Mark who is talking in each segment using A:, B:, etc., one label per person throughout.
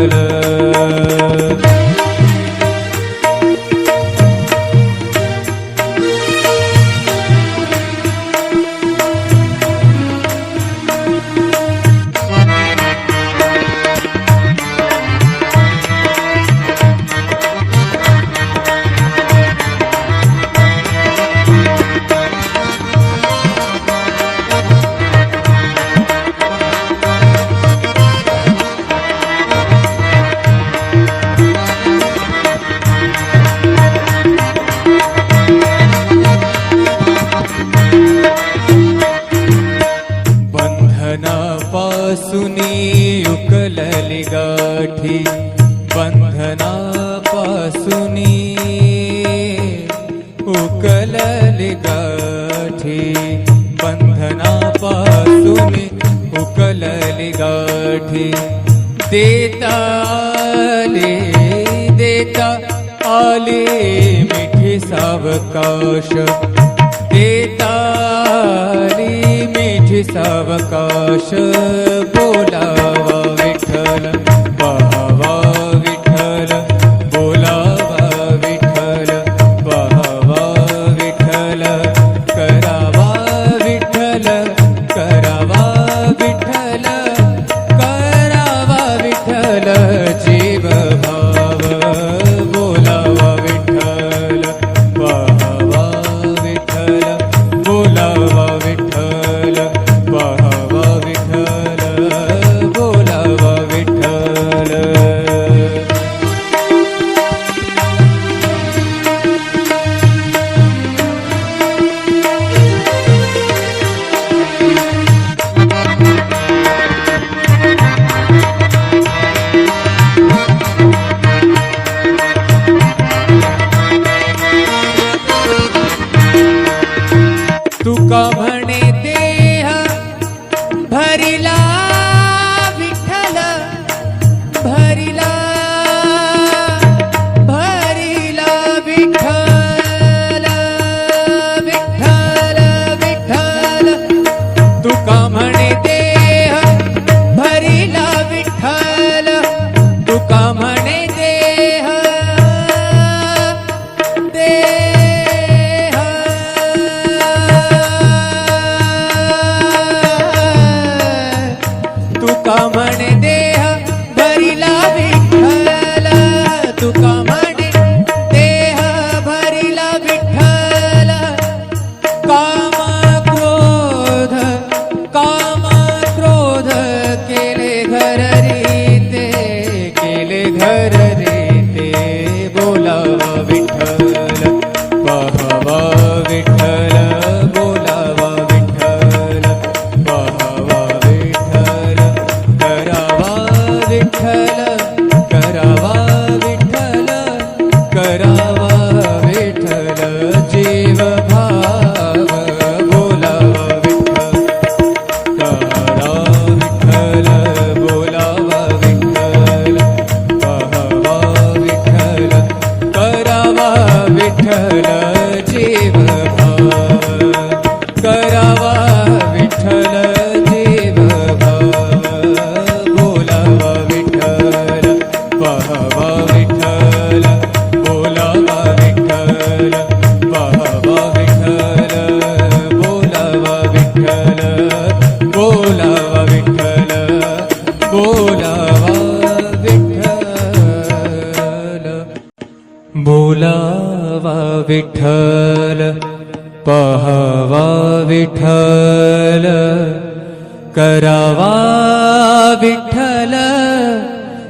A: विठ्ठल गाठी देता आले मिठी सावकाश। देताली मिठी सावकाश बोलावा करावा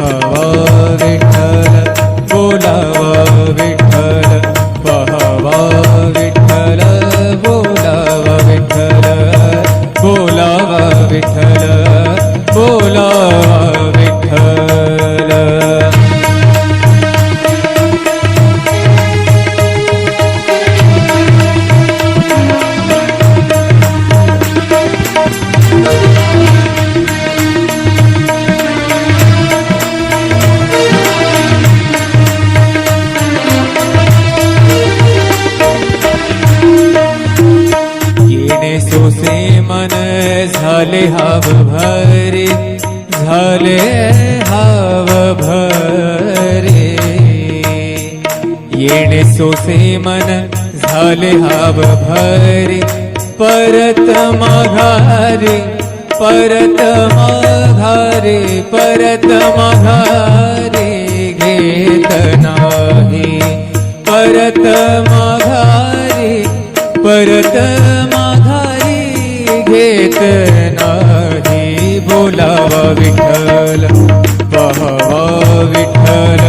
A: पहावा झाले हाव भरी परत माघारी परत माघारी परत माघारी घेत नाही. परत माघारी परत माघारी घेत नाही. बोलावा विठ्ठल पहावा विठ्ठल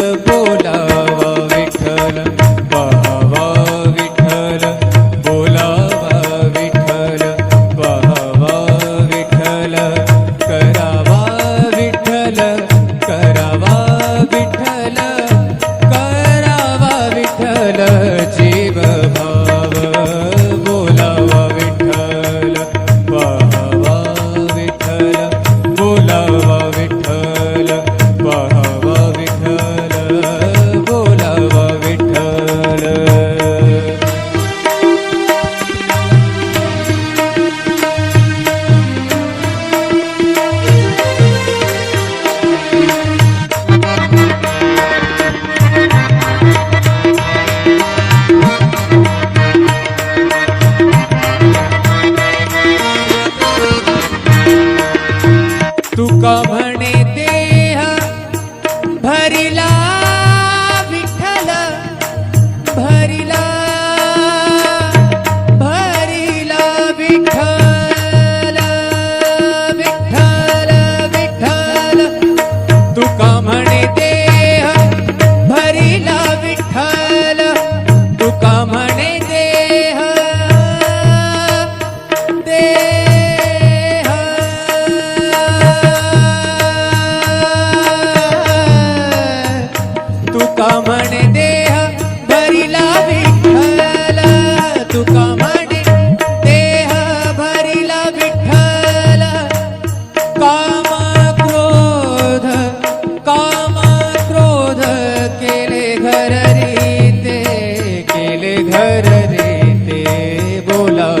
A: सुका बोलावा